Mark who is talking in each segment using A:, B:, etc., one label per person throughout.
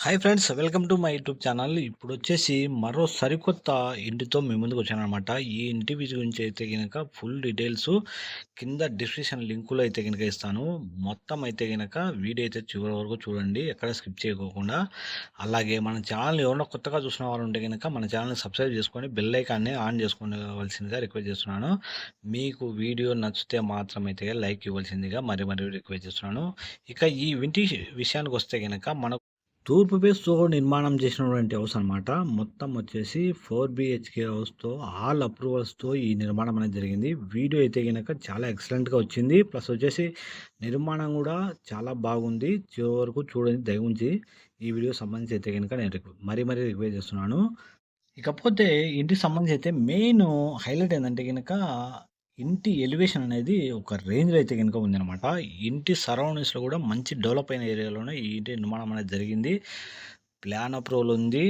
A: Hi friends welcome to my YouTube channel ఇప్పుడు వచ్చేసి మరో సరికొత్త ఇంటితో మీ ముందుకు వచ్చాను అనమాట ఈ ఇంటి గురించి అయితే కనుక ఫుల్ డీటెయిల్స్ కింద డిస్క్రిప్షన్ లింకులో అయితే కనుక ఇస్తాను. మొత్తం అయితే కనుక వీడియో అయితే చివరి వరకు చూడండి ఎక్కడ స్కిప్ చేయకోకుండా. అలాగే మన ఛానల్ ఎవరైనా కొత్తగా చూసిన వారు ఉంటే కనుక మన ఛానల్ని సబ్స్క్రైబ్ చేసుకొని బెల్ ఐకాన్ని ఆన్ చేసుకోవలసిందిగా రిక్వెస్ట్ చేస్తున్నాను. మీకు వీడియో నచ్చితే మాత్రం అయితే లైక్ ఇవ్వాల్సిందిగా మరి మరి రిక్వెస్ట్ చేస్తున్నాను. ఇక ఈ ఇంటి విషయానికి వస్తే కనుక మనకు తూర్పు ఫేస్‌తో నిర్మాణం చేసినటువంటి హౌస్ అనమాట. మొత్తం వచ్చేసి ఫోర్ బీహెచ్‌కే హౌస్‌తో ఆల్ అప్రూవల్స్‌తో ఈ నిర్మాణం అనేది జరిగింది. వీడియో అయితే గనక చాలా ఎక్సలెంట్‌గా వచ్చింది. ప్లస్ వచ్చేసి నిర్మాణం కూడా చాలా బాగుంది. చివరి వరకు చూడండి దయవుంచి. ఈ వీడియో సంబంధించి అయితే గనక నేను మరీ మరీ రిక్వెస్ట్ చేస్తున్నాను. ఇకపోతే ఇంటికి సంబంధించి అయితే మెయిన్ హైలైట్ ఏంటంటే కనుక ఇంటి ఎలివేషన్ అనేది ఒక రేంజ్‌లో అయితే కనుక ఉందన్నమాట ఇంటి సరౌండింగ్స్‌లో కూడా మంచి డెవలప్ అయిన ఏరియాలోనే ఈ ఇంటి నిర్మాణం అనేది జరిగింది. ప్లాన్ అప్రూవల్ ఉంది.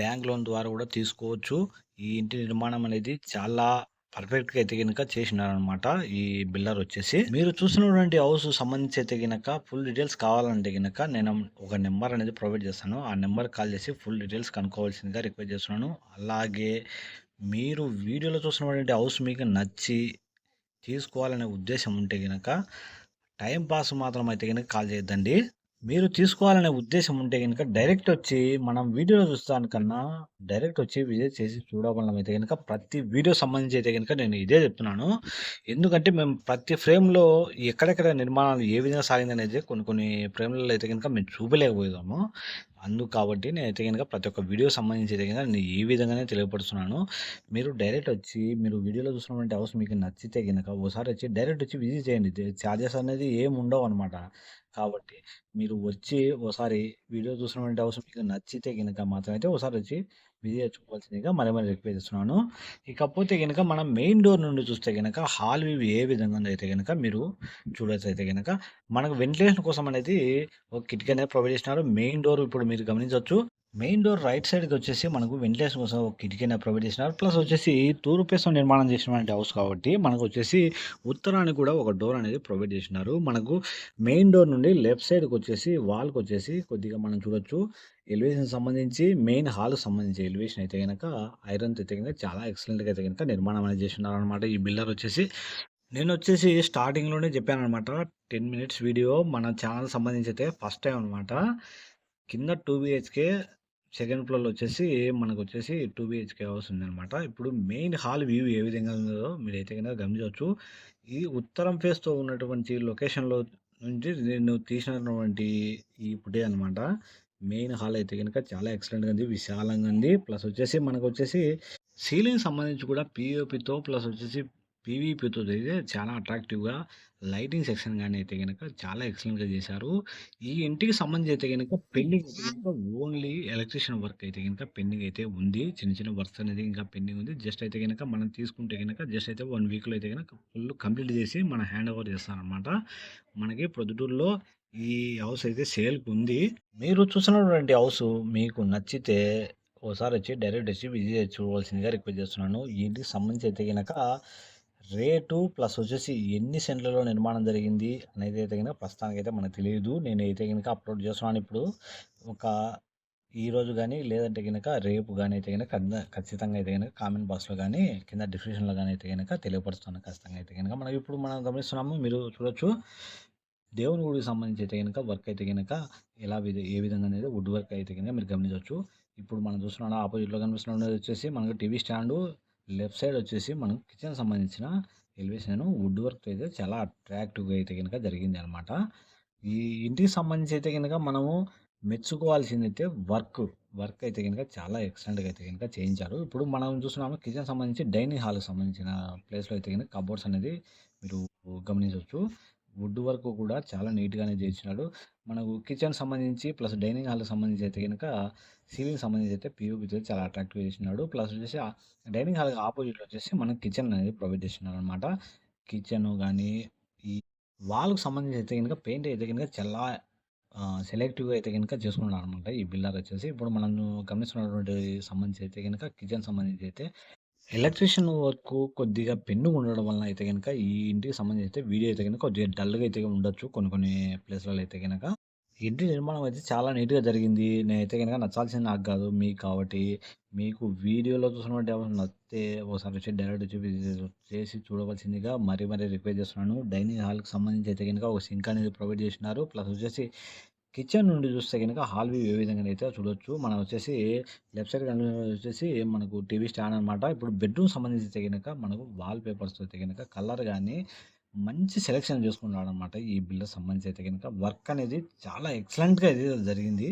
A: బ్యాంక్ లోన్ ద్వారా కూడా తీసుకోవచ్చు. ఈ ఇంటి నిర్మాణం అనేది చాలా పర్ఫెక్ట్‌గా అయితే గనుక చేసినారనమాట. ఈ బిల్డర్ వచ్చేసి. మీరు చూసినటువంటి హౌస్ సంబంధించి అయితే గనక ఫుల్ డీటెయిల్స్ కావాలంటే గనక నేను ఒక నెంబర్ అనేది ప్రొవైడ్ చేస్తాను. ఆ నెంబర్ కాల్ చేసి ఫుల్ డీటెయిల్స్ కనుక్కోవాల్సిందిగా రిక్వెస్ట్ చేస్తున్నాను. అలాగే మీరు వీడియోలో చూసినటువంటి హౌస్ మీకు నచ్చి తీసుకోవాలనే ఉద్దేశం ఉంటే కనుక టైం పాస్ మాత్రం అయితే కనుక కాల్ చేయొద్దండి. మీరు తీసుకోవాలనే ఉద్దేశం ఉంటే కనుక డైరెక్ట్ వచ్చి మనం వీడియోలో చూస్తానికన్నా డైరెక్ట్ వచ్చి విజిట్ చేసి చూడడం అయితే కనుక ప్రతి వీడియో సంబంధించి అయితే కనుక నేను ఇదే చెప్తున్నాను. ఎందుకంటే మేము ప్రతి ఫ్రేమ్‌లో ఎక్కడెక్కడ నిర్మాణాలు ఏ విధంగా సాగిందనేది కొన్ని కొన్ని ఫ్రేమ్‌లలో అయితే కనుక మేము చూపలేకపోయాము. అందుకు కాబట్టి నేనైతే గనక ప్రతి ఒక్క వీడియో సంబంధించి అయితే కనుక నేను ఈ విధంగానే తెలియపడుతున్నాను మీరు డైరెక్ట్ వచ్చి మీరు వీడియోలో చూసినటువంటి హౌస్ మీకు నచ్చితే గనక ఒకసారి వచ్చి డైరెక్ట్ వచ్చి విజిట్ చేయండి. ఛార్జెస్ అనేది ఏమి ఉండవనమాట. కాబట్టి మీరు వచ్చి ఒకసారి వీడియో చూసినటువంటి హౌస్ మీకు నచ్చితే గనక మాత్రం అయితే వచ్చి విజిట్ చూపాల్సిందిగా మరి మరి రిక్వెస్ట్ చేస్తున్నాను. ఇకపోతే కనుక మనం మెయిన్ డోర్ నుండి చూస్తే గనక హాల్ వ్యూ ఏ విధంగా అయితే గనక మీరు చూడొచ్చయితే గనక మనకు వెంటిలేషన్ కోసం అనేది ఒక కిటికీ అనేది ప్రొవైడ్ చేసినారు. మెయిన్ డోర్ ఇప్పుడు మీరు గమనించవచ్చు మెయిన్ డోర్ రైట్ సైడ్‌కి వచ్చేసి మనకు వెంటిలేషన్ కోసం ఒక కిటికీ ప్రొవైడ్ చేసినారు. ప్లస్ వచ్చేసి తూర్పు పేసం నిర్మాణం చేసినటువంటి హౌస్ కాబట్టి మనకు వచ్చేసి ఉత్తరానికి కూడా ఒక డోర్ అనేది ప్రొవైడ్ చేసినారు. మనకు మెయిన్ డోర్ నుండి లెఫ్ట్ సైడ్‌కి వచ్చేసి వాల్‌కి వచ్చేసి కొద్దిగా మనం చూడొచ్చు. ఎలివేషన్ సంబంధించి మెయిన్ హాల్‌కి సంబంధించి ఎలివేషన్ అయితే గనక ఐరన్‌తో అయితే కనుక చాలా ఎక్సలెంట్‌గా అయితే గనక నిర్మాణం అనేది చేసినారనమాట. ఈ బిల్డర్ వచ్చేసి. నేను వచ్చేసి స్టార్టింగ్‌లోనే చెప్పాననమాట. 10 మినిట్స్ వీడియో మన ఛానల్ సంబంధించి అయితే ఫస్ట్ టైం అనమాట. కింద టూ బీహెచ్‌కే సెకండ్ ఫ్లోర్‌లో వచ్చేసి మనకొచ్చేసి టూ బీహెచ్‌కే హౌస్ ఉందనమాట. ఇప్పుడు మెయిన్ హాల్ వ్యూ ఏ విధంగా ఉందో మీరైతే కనుక గమనించవచ్చు. ఈ ఉత్తరం ఫేస్‌తో ఉన్నటువంటి లొకేషన్‌లో నుంచి నేను తీసినటువంటి ఈ ఫుటేజ్ అనమాట. మెయిన్ హాల్ అయితే కనుక చాలా ఎక్సలెంట్‌గా ఉంది. విశాలంగా ఉంది. ప్లస్ వచ్చేసి మనకొచ్చేసి సీలింగ్ సంబంధించి కూడా పీఓపీతో ప్లస్ వచ్చేసి పీవీపీతో అయితే చాలా అట్రాక్టివ్‌గా లైటింగ్ సెక్షన్ గాని అయితే గనక చాలా ఎక్సలెంట్‌గా చేశారు. ఈ ఇంటికి సంబంధించి అయితే గనక పెండింగ్ ఓన్లీ ఎలక్ట్రీషియన్ వర్క్ అయితే గనక పెండింగ్ అయితే ఉంది. చిన్న చిన్న వర్క్స్ అనేది ఇంకా పెండింగ్ ఉంది. జస్ట్ అయితే గనక మనం తీసుకుంటే గనక జస్ట్ అయితే 1 వీక్‌లో అయితే గనక ఫుల్ కంప్లీట్ చేసి మన హ్యాండ్ ఓవర్ చేస్తారనమాట. మనకి ప్రొద్దుటూరులో ఈ హౌస్ అయితే సేల్‌కి ఉంది. మీరు చూసినటువంటి హౌస్ మీకు నచ్చితే ఓసారి వచ్చి డైరెక్ట్ వచ్చి విజిట్ చూడవలసిందిగా రిక్వెస్ట్ చేస్తున్నాను. ఇంటికి సంబంధించి అయితే గనక రేటు ప్లస్ వచ్చేసి ఎన్ని సెంట్లలో నిర్మాణం జరిగింది అనేది అయితే గనక ప్రస్తుతానికైతే మనకు తెలియదు. నేనైతే గనక అప్లోడ్ చేస్తున్నాను ఇప్పుడు. ఒక ఈరోజు కానీ లేదంటే గనక రేపు కానీ అయితే గనక ఖచ్చితంగా అయితే గనక కామెంట్ బాక్స్‌లో కానీ కింద డిస్క్రిప్షన్‌లో కానీ అయితే గనక తెలియపరుస్తాను ఖచ్చితంగా అయితే గనక. మనం ఇప్పుడు మనం గమనిస్తున్నాము మీరు చూడొచ్చు. దేవుని గుడికి సంబంధించి అయితే కనుక వర్క్ అయితే గనక ఎలా విధ ఏ విధంగా అనేది వుడ్ వర్క్ అయితే గనక మీరు గమనించవచ్చు ఇప్పుడు మనం చూస్తున్నాం ఆపోజిట్‌లో కనిపిస్తున్నది వచ్చేసి మనకు టీవీ స్టాండు. లెఫ్ట్ సైడ్ వచ్చేసి మనం కిచెన్ సంబంధించిన ఎలివేషన్ వుడ్ వర్క్ అయితే చాలా అట్రాక్టివ్‌గా అయితే గనుక జరిగింది అనమాట ఈ ఇంటికి సంబంధించి అయితే గనక మనము మెచ్చుకోవాల్సింది అయితే వర్క్. వర్క్ అయితే గనక చాలా ఎక్సలెంట్‌గా అయితే కనుక చేయించారు. ఇప్పుడు మనం చూస్తున్నాము కిచెన్ సంబంధించి డైనింగ్ హాల్‌కి సంబంధించిన ప్లేస్‌లో అయితే కనుక కబోర్డ్స్ అనేది మీరు గమనించవచ్చు వుడ్ వర్క్ కూడా చాలా నీట్‌గానే చేయించినాడు. మనకు కిచెన్ సంబంధించి ప్లస్ డైనింగ్ హాల్‌కి సంబంధించి అయితే కనుక సీలింగ్ సంబంధించి అయితే పీఓపీతో చాలా అట్రాక్టివ్ చేసినాడు. ప్లస్ వచ్చేసి డైనింగ్ హాల్‌కి ఆపోజిట్‌లో వచ్చేసి మనకు కిచెన్ అనేది ప్రొవైడ్ చేసినారనమాట. కిచెను కానీ ఈ వాళ్ళకు సంబంధించి అయితే కనుక పెయింట్ అయితే కనుక చాలా సెలెక్టివ్‌గా అయితే కనుక చేసుకున్నాడు అనమాట ఈ బిల్డర్ వచ్చేసి. ఇప్పుడు మనం గమనిస్తున్నటువంటి సంబంధించి అయితే కనుక కిచెన్ సంబంధించి అయితే ఎలక్ట్రీషియన్ వర్క్ కొద్దిగా పెండింగ్ ఉండడం వలన అయితే కనుక ఈ ఇంటికి సంబంధించి అయితే వీడియో అయితే గనక కొద్దిగా డల్‌గా అయితే ఉండొచ్చు కొన్ని కొన్ని ప్లేస్‌లలో అయితే గనక. ఇంటి నిర్మాణం అయితే చాలా నీట్‌గా జరిగింది. నేనైతే కనుక నచ్చాల్సింది నాకు కాదు మీకు కాబట్టి, మీకు వీడియోలో చూసినటువంటి ఏమైనా నచ్చితే ఒకసారి వచ్చి డైరెక్ట్ చూపి చేసి చూడవలసిందిగా మరీ మరీ రిక్వెస్ట్ చేస్తున్నాను. డైనింగ్ హాల్‌కి సంబంధించి అయితే గనక ఒక సింక్ అనేది ప్రొవైడ్ చేసినారు. ప్లస్ వచ్చేసి కిచెన్ నుండి చూస్తే కనుక హాల్ వ్యూ ఏ అయితే చూడొచ్చు. మనం వచ్చేసి లెఫ్ట్ సైడ్ వచ్చేసి మనకు టీవీ స్టాండ్ అనమాట. ఇప్పుడు బెడ్‌రూమ్ సంబంధించి అయితే మనకు వాల్ పేపర్స్ అయితే గనక కలర్ కానీ మంచి సెలెక్షన్ చేసుకున్నాడనమాట. ఈ బిల్డర్ సంబంధించి అయితే కనుక వర్క్ అనేది చాలా ఎక్సలెంట్‌గా అయితే జరిగింది.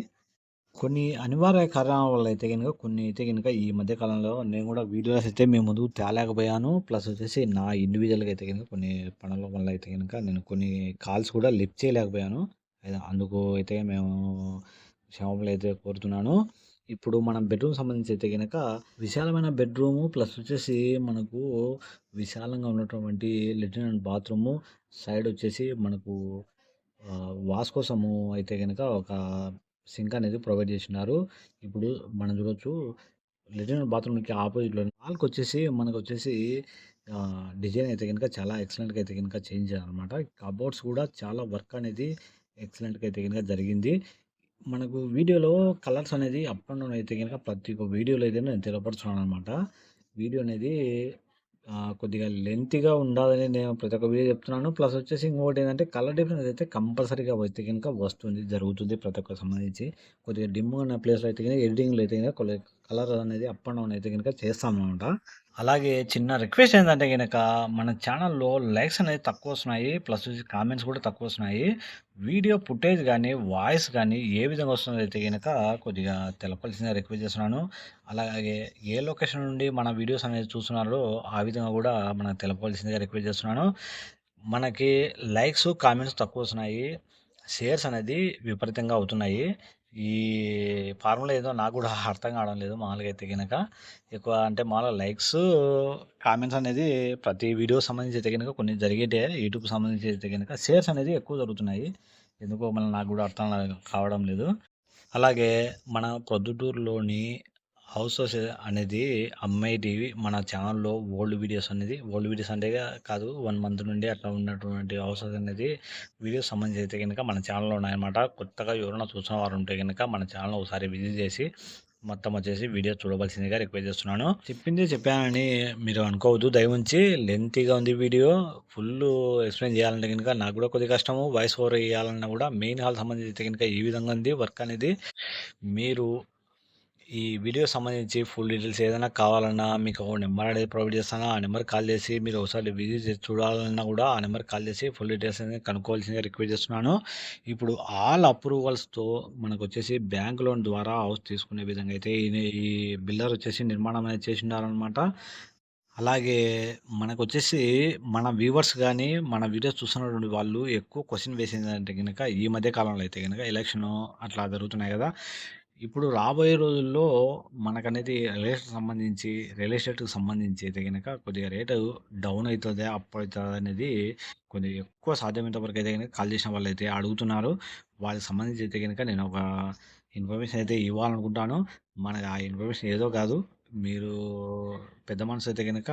A: కొన్ని అనివార్య కారణాల వల్ల అయితే కనుక కొన్ని అయితే కనుక ఈ మధ్య కాలంలో నేను కూడా వీడియోస్ అయితే మేము ముందుకు తేలేకపోయాను. ప్లస్ వచ్చేసి నా ఇండివిజువల్గా అయితే గనక కొన్ని పనుల వల్ల అయితే కనుక నేను కొన్ని కాల్స్ కూడా లిఫ్ట్ చేయలేకపోయాను. అందుకు అయితే మేము క్షమాపణలైతే కోరుతున్నాను. ఇప్పుడు మనం బెడ్‌రూమ్ సంబంధించి అయితే గనక విశాలమైన బెడ్‌రూము ప్లస్ వచ్చేసి మనకు విశాలంగా ఉన్నటువంటి లెట్రిన్ అండ్ బాత్రూము సైడ్ వచ్చేసి మనకు వాష్ కోసము అయితే కనుక ఒక సింక్ అనేది ప్రొవైడ్ చేసినారు. ఇప్పుడు మనం చూడొచ్చు లెట్రిన్ అండ్ బాత్రూమ్‌కి ఆపోజిట్‌లో వచ్చేసి మనకొచ్చేసి వచ్చేసి డిజైన్ అయితే కనుక చాలా ఎక్సలెంట్‌గా అయితే గనక చేయించారనమాట. కబోర్డ్స్ కూడా చాలా వర్క్ అనేది ఎక్సలెంట్‌గా అయితే కనుక జరిగింది. మనకు వీడియోలో కలర్స్ అనేది అప్ అండ్ డౌన్ అయితే కనుక ప్రతి ఒక్క వీడియోలో అయితే నేను తెలియపరుస్తున్నాననమాట. వీడియో అనేది కొద్దిగా లెంత్గా ఉండాలని నేను ప్రతి ఒక్క వీడియో చెప్తున్నాను. ప్లస్ వచ్చేసి ఇంకోటి ఏంటంటే కలర్ డిఫరెన్స్ అయితే కంపల్సరీగా అయితే కనుక వస్తుంది, జరుగుతుంది ప్రతి ఒక్క సంబంధించి. కొద్దిగా డిమ్ ఉన్న ప్లేస్‌లో అయితే కనుక ఎడిటింగ్‌లో అయితే కనుక కలర్ అనేది అప్ అండ్ డౌన్ అయితే గనక చేస్తామనమాట. అలాగే చిన్న రిక్వెస్ట్ ఏంటంటే గనక మన ఛానల్‌లో లైక్స్ అనేది తక్కువ వస్తున్నాయి ప్లస్ కామెంట్స్ కూడా తక్కువ వస్తున్నాయి వీడియో ఫుటేజ్ కానీ వాయిస్ కానీ ఏ విధంగా వస్తుందో అయితే గనక కొద్దిగా తెలపాల్సిందిగా రిక్వెస్ట్ చేస్తున్నాను. అలాగే ఏ లొకేషన్ నుండి మన వీడియోస్ అనేది చూస్తున్నారో ఆ విధంగా కూడా మనకు తెలపాల్సిందిగా రిక్వెస్ట్ చేస్తున్నాను. మనకి లైక్స్, కామెంట్స్ తక్కువ వస్తున్నాయి షేర్స్ అనేది విపరీతంగా అవుతున్నాయి. ఈ ఫార్ములా ఏదో నాకు కూడా అర్థం కావడం లేదు మామూలుగా అయితే కనుక ఎక్కువ అంటే మామూలుగా లైక్స్, కామెంట్స్ అనేది ప్రతి వీడియో సంబంధించి అయితే గనక కొన్ని జరిగేటే యూట్యూబ్ సంబంధించి అయితే గనక షేర్స్ అనేది ఎక్కువ జరుగుతున్నాయి. ఎందుకో మళ్ళీ నాకు కూడా అర్థం కావడం లేదు. అలాగే మన ప్రొద్దుటూరులోని హౌసెస్ అనేది అమ్మేటివి మన ఛానల్‌లో ఓల్డ్ వీడియోస్ అనేది ఓల్డ్ వీడియోస్ అంటే కాదు వన్ మంత్ నుండి అట్లా ఉన్నటువంటి హౌసెస్ అనేది వీడియోస్ సంబంధించి అయితే కనుక మన ఛానల్‌లో ఉన్నాయన్నమాట. కొత్తగా ఎవరైనా చూసిన వారు ఉంటే కనుక మన ఛానల్ ఒకసారి విజిట్ చేసి మొత్తం వచ్చేసి వీడియో చూడవలసిందిగా రిక్వెస్ట్ చేస్తున్నాను. చెప్పింది చెప్పానని మీరు అనుకోవద్దు దయవుంచి. లెంతీగా ఉంది వీడియో. ఫుల్ ఎక్స్‌ప్లెయిన్ చేయాలంటే కనుక నాకు కూడా కొద్దిగా కష్టము. వాయిస్ ఓవర్ ఇయ్యాలన్నా కూడా మెయిన్ హాల్ సంబంధించి అయితే కనుక ఈ విధంగా ఉంది వర్క్ అనేది. మీరు ఈ వీడియో సంబంధించి ఫుల్ డీటెయిల్స్ ఏదైనా కావాలన్నా మీకు ఒక నెంబర్ అనేది ప్రొవైడ్ చేస్తాను. ఆ నెంబర్ కాల్ చేసి మీరు ఒకసారి విజిట్ చూడాలన్నా కూడా ఆ నెంబర్‌కి కాల్ చేసి ఫుల్ డీటెయిల్స్ అనేది కనుక్కోవాల్సిందిగా రిక్వెస్ట్ చేస్తున్నాను. ఇప్పుడు ఆల్ అప్రూవల్స్‌తో మనకొచ్చేసి బ్యాంక్ లోన్ ద్వారా హౌస్ తీసుకునే విధంగా అయితే ఈ బిల్డర్ వచ్చేసి నిర్మాణం అనేది చేసిన్నారనమాట. అలాగే మనకొచ్చేసి మన వ్యూవర్స్ కానీ మన వీడియోస్ చూస్తున్నటువంటి వాళ్ళు ఎక్కువ క్వెషన్ వేసిందంటే కనుక ఈ మధ్య కాలంలో అయితే కనుక ఎలక్షను అట్లా జరుగుతున్నాయి కదా ఇప్పుడు రాబోయే రోజుల్లో మనకనేది రియల్ ఎస్టేట్‌కి సంబంధించి రియల్ ఎస్టేట్‌కి సంబంధించి అయితే గనక కొద్దిగా రేటు డౌన్ అవుతుంది అప్ అయితదా? అనేది కొద్దిగా ఎక్కువ సాధ్యమైనంత వరకు అయితే గనక కాల్ చేసిన వాళ్ళు అయితే అడుగుతున్నారు. వాళ్ళకి సంబంధించి అయితే కనుక నేను ఒక ఇన్ఫర్మేషన్ అయితే ఇవ్వాలనుకుంటాను. మనకు ఆ ఇన్ఫర్మేషన్ ఏదో కాదు. మీరు పెద్ద మనసు అయితే కనుక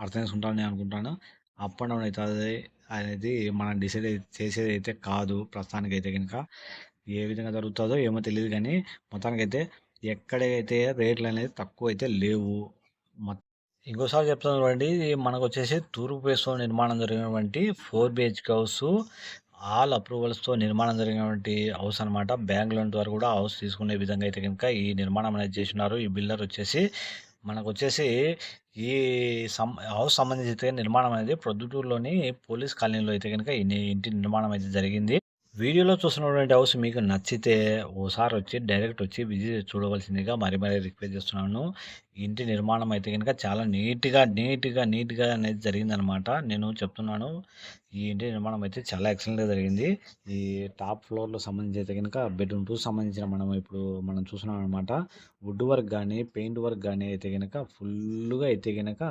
A: అర్థం చేసుకుంటారని నేను అనుకుంటాను. అప్ అండ్ డౌన్ అవుతుంది అనేది మనం డిసైడ్ చేసేది అయితే కాదు ప్రస్తుతానికి అయితే కనుక ఏ విధంగా జరుగుతుందో ఏమో తెలీదు గానీ మొత్తానికైతే ఎక్కడైతే తక్కువ అయితే లేవు. ఇంకోసారి చెప్తాను చూడండి. మనకొచ్చేసి తూర్పు ఫేస్‌లో నిర్మాణం జరిగినటువంటి ఫోర్ బిహెచ్కే హౌస్ ఆల్ అప్రూవల్స్‌తో నిర్మాణం జరిగినటువంటి హౌస్ అనమాట. బ్యాంక్ లోన్ ద్వారా కూడా హౌస్ తీసుకునే విధంగా అయితే కనుక ఈ నిర్మాణం అనేది చేసినారు ఈ బిల్డర్ వచ్చేసి మనకొచ్చేసి ఈ సం హౌస్ సంబంధించి నిర్మాణం అనేది ప్రొద్దుటూరులోని పోలీస్ కాలనీలో అయితే కనుక ఈ ఇంటి నిర్మాణం అయితే జరిగింది. వీడియోలో చూస్తున్నటువంటి హౌస్ మీకు నచ్చితే ఓసారి వచ్చి డైరెక్ట్ వచ్చి విజిట్ చూడవలసిందిగా మరీ మరీ రిక్వెస్ట్ చేస్తున్నాను. ఇంటి నిర్మాణం అయితే కనుక చాలా నీట్‌గా, నీట్‌గా, నీట్‌గా అనేది జరిగిందనమాట. నేను చెప్తున్నాను. ఈ ఇంటి నిర్మాణం అయితే చాలా ఎక్సలెంట్‌గా జరిగింది. ఈ టాప్ ఫ్లోర్‌లో సంబంధించి అయితే గనక బెడ్‌రూమ్ టూ సంబంధించిన మనం ఇప్పుడు మనం చూస్తున్నాం అనమాట. వుడ్ వర్క్ కానీ పెయింట్ వర్క్ కానీ అయితే కనుక ఫుల్లుగా అయితే గనక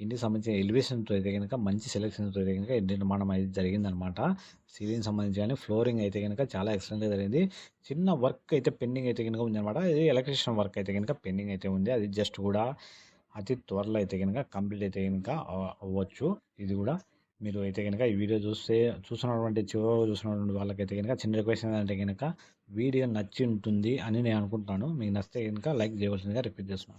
A: ఇంటికి సంబంధించిన ఎలివేషన్‌తో అయితే కనుక మంచి సెలక్షన్‌తో అయితే కనుక ఇంటి నిర్మాణం అయితే జరిగిందనమాట. సీలింగ్ సంబంధించి కానీ ఫ్లోరింగ్ అయితే కనుక చాలా ఎక్సలెంట్‌గా జరిగింది. చిన్న వర్క్ అయితే పెండింగ్ అయితే కనుక ఉందనమాట. ఇది ఎలక్ట్రీషియన్ వర్క్ అయితే కనుక పెండింగ్ అయితే ఉంది. అది జస్ట్ కూడా అతి త్వరలో అయితే కనుక కంప్లీట్ అయితే కనుక అవ్వచ్చు. ఇది కూడా మీరు అయితే గనుక ఈ వీడియో చూస్తే చూస్తున్నటువంటి చివరి చూస్తున్నటువంటి వాళ్ళకైతే కనుక చిన్న రిక్వెస్ట్ ఏంటంటే కనుక వీడియో నచ్చి ఉంటుంది అని నేను అనుకుంటున్నాను. మీకు నచ్చితే కనుక లైక్ చేయవలసిందిగా రిపీట్ చేస్తున్నాను.